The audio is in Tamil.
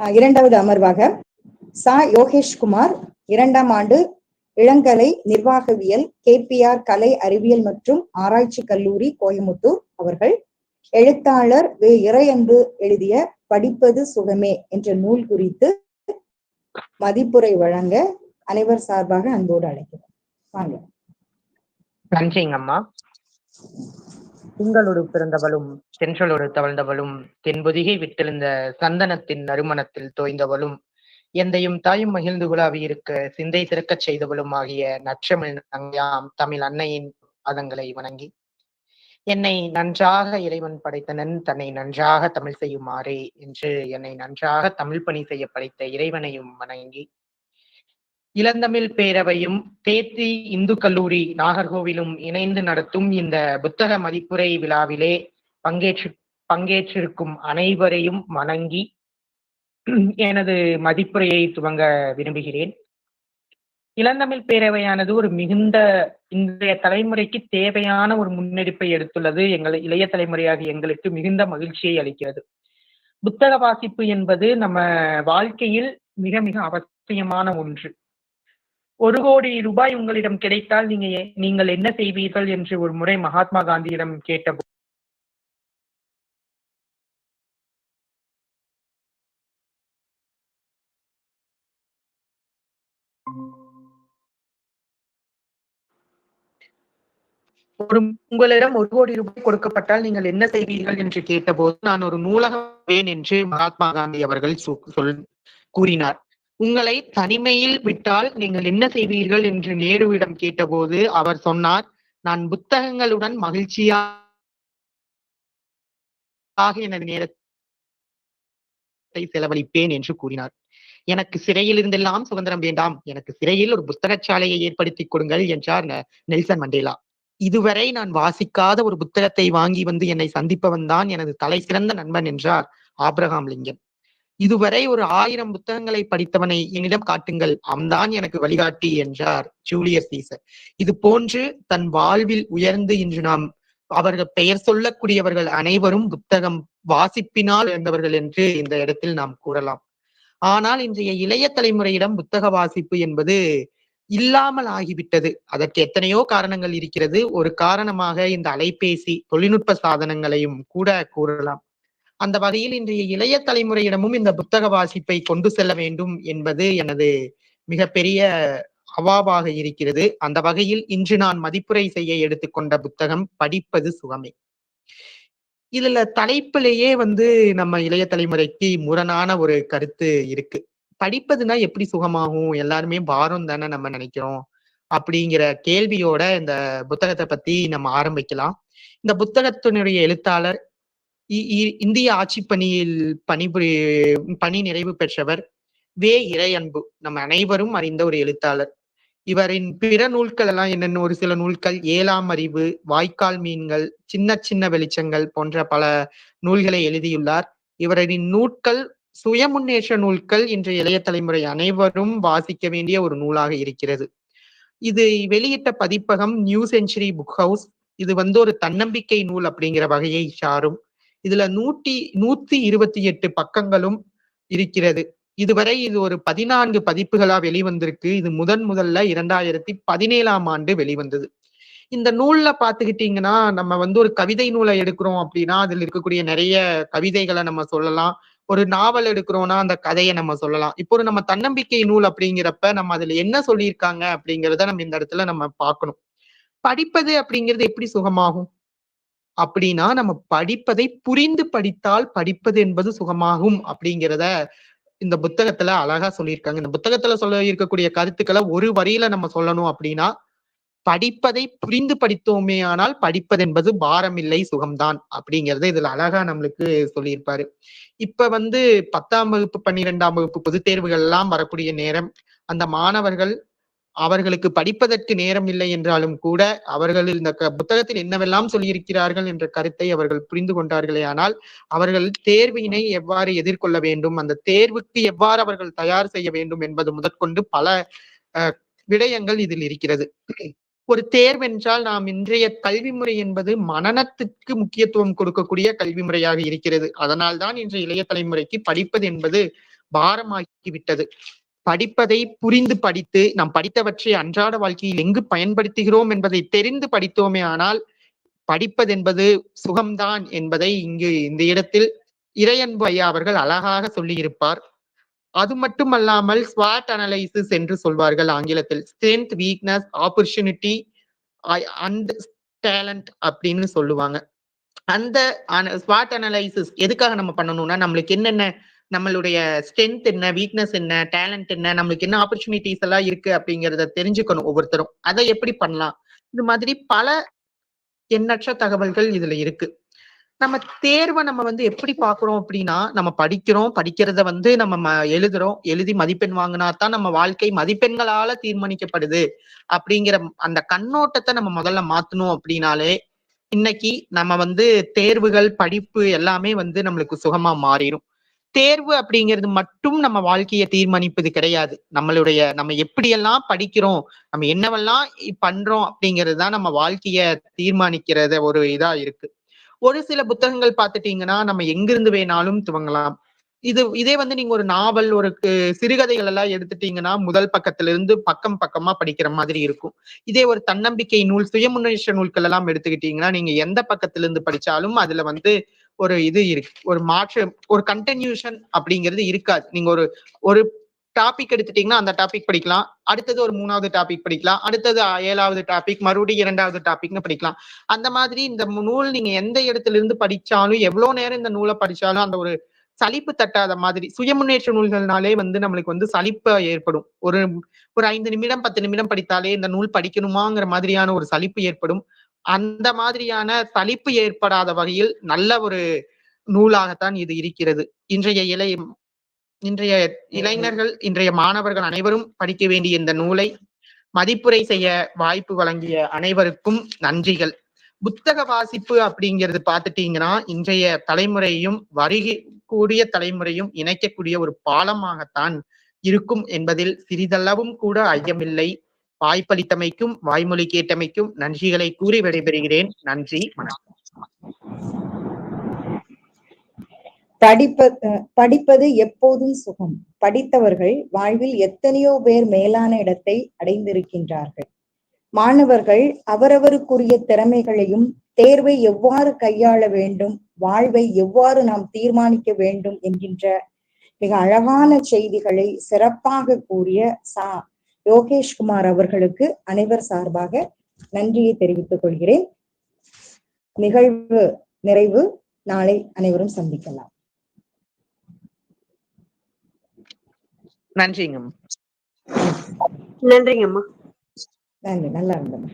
ஆ, இரண்டாவது அமர்வாக சா. யோகேஷ்குமார் இரண்டாம் ஆண்டு இளங்கலை நிர்வாகவியல் கேபிஆர் கலை அறிவியல் மற்றும் ஆராய்ச்சி கல்லூரி கோயமுத்தூர் அவர்கள். எழுத்தாளர் வே. இறையன்பு எழுதிய படிப்பது சுகமே என்ற நூல் குறித்து மதிப்புரை வழங்க அனைவர் சார்பாக அன்போடு அழைக்கிறோம். வாங்க. நன்றிங்கம்மா. திங்களொடு பிறந்தவளும் தென்றலொடு தவழ்ந்தவளும் தென்பொதிகை விட்டெழுந்த சந்தனத்தின் நறுமணத்தில் தோய்ந்தவளும் எந்தையும் தாயும் மகிழ்ந்து குலாவி இருக்க சிந்தை சிறக்கச் செய்தவளும் ஆகிய நற்றமிழ் நங்கையாம் தமிழ் அன்னையின் பாதங்களை வணங்கி என்னை நன்றாக இறைவன் படைத்தனன் தன்னை நன்றாக தமிழ் செய்யுமாறே என்று என்னை நன்றாக தமிழ் பணி செய்ய படைத்த இறைவனையும் வணங்கி இளந்தமிழ் பேரவையும் தேத்தி இந்து கல்லூரி நாகர்கோவிலும் இணைந்து நடத்தும் இந்த புத்தக மதிப்புரை விழாவிலே பங்கேற்று பங்கேற்றிருக்கும் அனைவரையும் வணங்கி எனது மதிப்புரையை துவங்க விரும்புகிறேன். இளந்தமிழ் பேரவையானது ஒரு மிகுந்த இன்றைய தலைமுறைக்கு தேவையான ஒரு முன்னெடுப்பை எடுத்துள்ளது. எங்கள் இளைய தலைமுறையாக எங்களுக்கு மிகுந்த மகிழ்ச்சியை அளிக்கிறது. புத்தக வாசிப்பு என்பது நம்ம வாழ்க்கையில் மிக மிக அவசியமான ஒன்று. ஒரு கோடி ரூபாய் உங்களிடம் கிடைத்தால் நீங்க நீங்கள் என்ன செய்வீர்கள் என்று ஒரு முறை மகாத்மா காந்தியிடம் கேட்ட ஒரு உங்களிடம் ஒரு கோடி ரூபாய் கொடுக்கப்பட்டால் நீங்கள் என்ன செய்வீர்கள் என்று கேட்டபோது நான் ஒரு நூலகம் வேன் என்று மகாத்மா காந்தி அவர்கள் சொல் கூறினார். உங்களை தனிமையில் விட்டால் நீங்கள் என்ன செய்வீர்கள் என்று நேருவிடம் கேட்டபோது அவர் சொன்னார் நான் புத்தகங்களுடன் மகிழ்ச்சியாக எனது நேரத்தை செலவழிப்பேன் என்று கூறினார். எனக்கு சிறையில் இருந்தெல்லாம் சுதந்திரம் வேண்டாம். எனக்கு சிறையில் ஒரு புத்தகச்சாலையை ஏற்படுத்தி கொடுங்கள் என்றார் நெல்சன் மண்டேலா. இதுவரை நான் வாசிக்காத ஒரு புத்தகத்தை வாங்கி வந்து என்னை சந்திப்பவன் தான் எனது தலை சிறந்த நண்பன் என்றார் ஆப்ரஹாம் லிங்கன். இதுவரை ஒரு ஆயிரம் புத்தகங்களை படித்தவனை என்னிடம் காட்டுங்கள். அவன்தான் எனக்கு வழிகாட்டி என்றார் ஜூலியஸ் சீசர். இது போன்று தன் வாழ்வில் உயர்ந்து இன்று நாம் அவர்கள் பெயர் சொல்லக்கூடியவர்கள் அனைவரும் புத்தகம் வாசிப்பினால் இருந்தவர்கள் என்று இந்த இடத்தில் நாம் கூறலாம். ஆனால் இன்றைய இளைய தலைமுறையிடம் புத்தக வாசிப்பு என்பது இல்லாமல் ஆகிவிட்டது. அதற்கு எத்தனையோ காரணங்கள் இருக்கிறது. ஒரு காரணமாக இந்த அலைபேசி தொழில்நுட்ப சாதனங்களையும் கூட கூறலாம். அந்த வகையில் இன்றைய இளைய தலைமுறையிடமும் இந்த புத்தக வாசிப்பை கொண்டு செல்ல வேண்டும் என்பது எனது மிகப்பெரிய அவாவாக இருக்கிறது. அந்த வகையில் இன்று நான் மதிப்புரை செய்ய எடுத்துக்கொண்ட புத்தகம் படிப்பது சுகமே. இதுல தலைப்பிலேயே வந்து நம்ம இளைய தலைமுறைக்கு முரணான ஒரு கருத்து இருக்கு. படிப்பதுனா எப்படி சுகமாகும்? எல்லாருமே பாரம் தானே நம்ம நினைக்கிறோம்? அப்படிங்கிற கேள்வியோட இந்த புத்தகத்தை பத்தி நம்ம ஆரம்பிக்கலாம். இந்த புத்தகத்தினுடைய எழுத்தாளர் இந்திய ஆட்சி பணியில் பணிபுரி பணி நிறைவு பெற்றவர் வே. இறையன்பு. நம் அனைவரும் அறிந்த ஒரு எழுத்தாளர். இவரின் பிற நூல்கள் எல்லாம் என்னென்ன? ஒரு சில நூல்கள் ஏழாம் அறிவு வாய்க்கால் மீன்கள் சின்ன சின்ன வெளிச்சங்கள் போன்ற பல நூல்களை எழுதியுள்ளார். இவரின் நூட்கள் சுய முன்னேற்ற நூல்கள் இன்றைய இளைய தலைமுறை அனைவரும் வாசிக்க வேண்டிய ஒரு நூலாக இருக்கிறது. இது வெளியிட்ட பதிப்பகம் நியூ செஞ்சுரி புக் ஹவுஸ். இது வந்து ஒரு தன்னம்பிக்கை நூல் அப்படிங்கிற வகையை சாரும். இதுல நூற்றி நூத்தி இருபத்தி எட்டு பக்கங்களும் இருக்கிறது. இதுவரை இது ஒரு பதினான்கு பதிப்புகளா வெளிவந்திருக்கு. இது முதன் முதல்ல இரண்டாயிரத்தி பதினேழாம் ஆண்டு வெளிவந்தது. இந்த நூல்ல பாத்துக்கிட்டீங்கன்னா நம்ம வந்து ஒரு கவிதை நூலை எடுக்கிறோம் அப்படின்னா அதுல இருக்கக்கூடிய நிறைய கவிதைகளை நம்ம சொல்லலாம். ஒரு நாவல் எடுக்கிறோம்னா அந்த கதையை நம்ம சொல்லலாம். இப்போ ஒரு நம்ம தன்னம்பிக்கை நூல் அப்படிங்கிறப்ப நம்ம அதுல என்ன சொல்லியிருக்காங்க அப்படிங்கிறத நம்ம இந்த இடத்துல நம்ம பார்க்கணும். படிப்பது அப்படிங்கிறது எப்படி சுகமாகும்? அப்படின்னா நம்ம படிப்பதை புரிந்து படித்தால் படிப்பது என்பது சுகமாகும் அப்படிங்கிறத இந்த புத்தகத்துல அழகா சொல்லியிருக்காங்க. இந்த புத்தகத்துல சொல்ல இருக்கக்கூடிய கருத்துக்களை ஒரு வரியில நம்ம சொல்லணும் அப்படின்னா படிப்பதை புரிந்து படித்தோமே ஆனால் படிப்பது என்பது பாரமில்லை சுகம்தான் அப்படிங்கறத இதுல அழகா நம்மளுக்கு சொல்லியிருப்பாரு. இப்ப வந்து பத்தாம் வகுப்பு பன்னிரெண்டாம் வகுப்பு பொதுத் தேர்வுகள் எல்லாம் வரக்கூடிய நேரம் அந்த மாணவர்கள் அவர்களுக்கு படிப்பதற்கு நேரம் இல்லை என்றாலும் கூட அவர்கள் இந்த க- புத்தகத்தில் என்னவெல்லாம் சொல்லியிருக்கிறார்கள் என்ற கருத்தை அவர்கள் புரிந்து கொண்டார்களே ஆனால் அவர்கள் தேர்வினை எவ்வாறு எதிர்கொள்ள வேண்டும் அந்த தேர்வுக்கு எவ்வாறு அவர்கள் தயார் செய்ய வேண்டும் என்பது முதற்கொண்டு பல அஹ், விடயங்கள் இதில் இருக்கிறது. ஒரு தேர்வென்றால் நாம் இன்றைய கல்வி முறை என்பது மனநத்துக்கு முக்கியத்துவம் கொடுக்கக்கூடிய கல்வி முறையாக இருக்கிறது. அதனால்தான் இன்றைய இளைய தலைமுறைக்கு படிப்பது என்பது பாரமாகிவிட்டது. படிப்பதை புரிந்து படித்து நாம் படித்தவற்றை அன்றாட வாழ்க்கையில் எங்கு பயன்படுத்துகிறோம் என்பதை தெரிந்து படித்தோமே ஆனால் படிப்பது என்பது சுகம்தான் என்பதை இங்கு இந்த இடத்தில் இறையன்பு ஐயா அவர்கள் அழகாக சொல்லியிருப்பார். அது மட்டுமல்லாமல் ஸ்வாட் அனலைசிஸ் என்று சொல்வார்கள் ஆங்கிலத்தில். Strength weakness opportunity and talent அப்படின்னு சொல்லுவாங்க. அந்த ஸ்வாட் அனலைசிஸ் எதுக்காக நம்ம பண்ணணும்னா நம்மளுக்கு என்னென்ன நம்மளுடைய ஸ்ட்ரென்த் என்ன வீக்னஸ் என்ன டேலண்ட் என்ன நம்மளுக்கு என்ன ஆப்பர்ச்சுனிட்டிஸ் எல்லாம் இருக்கு அப்படிங்கறத தெரிஞ்சுக்கணும் ஒவ்வொருத்தரும். அதை எப்படி பண்ணலாம்? இது மாதிரி பல எண்ணற்ற தகவல்கள் இதுல இருக்கு. நம்ம தேர்வை நம்ம வந்து எப்படி பாக்குறோம் அப்படின்னா நம்ம படிக்கிறோம் படிக்கிறத வந்து நம்ம எழுதுறோம். எழுதி மதிப்பெண் வாங்கினா தான் நம்ம வாழ்க்கை மதிப்பெண்களால தீர்மானிக்கப்படுது அப்படிங்கிற அந்த கண்ணோட்டத்தை நம்ம முதல்ல மாத்தணும் அப்படின்னாலே இன்னைக்கு நம்ம வந்து தேர்வுகள் படிப்பு எல்லாமே வந்து நம்மளுக்கு சுகமா மாறிடும் தேர்வு அப்படிங்கிறது மட்டும் நம்ம வாழ்க்கையை தீர்மானிப்பது கிடையாது. நம்மளுடைய நம்ம எப்படியெல்லாம் படிக்கிறோம் நம்ம என்னவெல்லாம் பண்றோம் அப்படிங்கிறது தான் நம்ம வாழ்க்கைய தீர்மானிக்கிறத ஒரு இதா இருக்கு. ஒரு சில புத்தகங்கள் பார்த்துட்டீங்கன்னா நம்ம எங்கிருந்து வேணாலும் துவங்கலாம். இது இதே வந்து நீங்க ஒரு நாவல் ஒரு சிறுகதைகள் எல்லாம் எடுத்துட்டீங்கன்னா முதல் பக்கத்துல இருந்து பக்கம் பக்கமா படிக்கிற மாதிரி இருக்கும். இதே ஒரு தன்னம்பிக்கை நூல் சுயமுன்னேற்ற நூல்கள் எல்லாம் எடுத்துக்கிட்டீங்கன்னா நீங்க எந்த பக்கத்துல இருந்து படிச்சாலும் அதுல வந்து ஒரு இது இருக்கு. ஒரு மாற்று ஒரு கண்டினியூஷன் அப்படிங்கிறது இருக்காது. நீங்க ஒரு ஒரு டாபிக் எடுத்துட்டீங்கன்னா அந்த டாபிக் படிக்கலாம். அடுத்தது ஒரு மூணாவது டாபிக் படிக்கலாம். அடுத்தது ஏழாவது டாபிக் மறுபடியும் இரண்டாவது டாபிக்னு படிக்கலாம். அந்த மாதிரி இந்த நூல் நீங்க எந்த இடத்துல இருந்து படிச்சாலும் எவ்வளவு நேரம் இந்த நூலை படிச்சாலும் அந்த ஒரு சலிப்பு தட்டாத மாதிரி சுய முன்னேற்ற நூல்கள்னாலே வந்து நம்மளுக்கு வந்து சலிப்பு ஏற்படும். ஒரு ஒரு ஐந்து நிமிடம் பத்து நிமிடம் படித்தாலே இந்த நூல் படிக்கணுமாங்கிற மாதிரியான ஒரு சலிப்பு ஏற்படும். அந்த மாதிரியான சலிப்பு ஏற்படாத வகையில் நல்ல ஒரு நூலாகத்தான் இது இருக்கிறது. இன்றைய இளைய இன்றைய இளைஞர்கள் இன்றைய மாணவர்கள் அனைவரும் படிக்க வேண்டிய இந்த நூலை மதிப்புரை செய்ய வாய்ப்பு வழங்கிய அனைவருக்கும் நன்றிகள். புத்தக வாசிப்பு அப்படிங்கிறது பார்த்துட்டீங்கன்னா இன்றைய தலைமுறையும் வருகை கூடிய தலைமுறையும் இணைக்கக்கூடிய ஒரு பாலமாகத்தான் இருக்கும் என்பதில் சிறிதளவும் கூட ஐயமில்லை. வாய்ப்பளித்தமைக்கும் வாய்மொழி கேட்டமைக்கும் நன்றிகளை கூறி விடைபெறுகிறேன். நன்றி வணக்கம். படிப்ப படிப்பது எப்போதும் சுகம். படித்தவர்கள் வாழ்வில் எத்தனையோ பேர் மேலான இடத்தை அடைந்திருக்கின்றார்கள். மாணவர்கள் அவரவருக்குரிய திறமைகளையும் தேர்வை எவ்வாறு கையாள வேண்டும் வாழ்வை எவ்வாறு நாம் தீர்மானிக்க வேண்டும் என்கின்ற மிக அழகான செய்திகளை சிறப்பாக கூறிய சா. யோகேஷ்குமார் அவர்களுக்கு அனைவர் சார்பாக நன்றியை தெரிவித்துக் கொள்கிறேன். நிகழ்வு நிறைவு நாளை அனைவரும் சந்திக்கலாம். நன்றிங்க நன்றிங்கம்மா. நன்றி நல்லா இருந்தது